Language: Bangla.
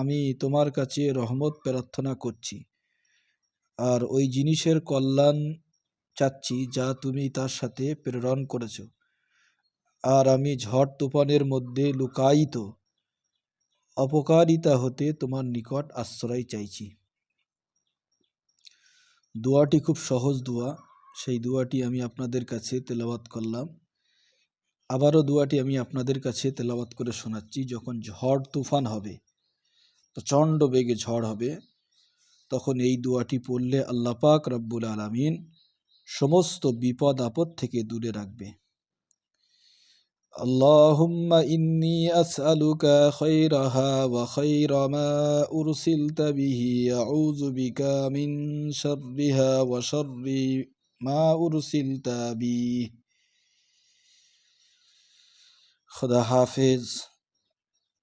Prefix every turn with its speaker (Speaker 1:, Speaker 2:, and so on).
Speaker 1: আমি তোমার কাছে রহমত প্রার্থনা করছি। আর ওই জিনিসের কল্যাণ চাচ্ছি যা তুমি তার সাথে প্রেরণ করেছ। আর আমি ঝড় তুফানের মধ্যে লুকায়িত, অপকারিতা হতে তোমার নিকট আশ্রয় চাইছি। দোয়াটি খুব সহজ দোয়া। সেই দোয়াটি আমি আপনাদের কাছে তেলাওয়াত করলাম। আবারও দোয়াটি আমি আপনাদের কাছে তেলাওয়াত করে শোনাচ্ছি যখন ঝড় তুফান হবে। প্রচণ্ড বেগে ঝড় হবে তখন এই দোয়াটি পড়লে আল্লাহ পাক রব্বুল আলমিন সমস্ত বিপদ আপদ থেকে দূরে রাখবে اللهم إني أسألك خيرها وخير ما أرسلت به أعوذ بك من شرها وشر ما أرسلت به خدا حافظ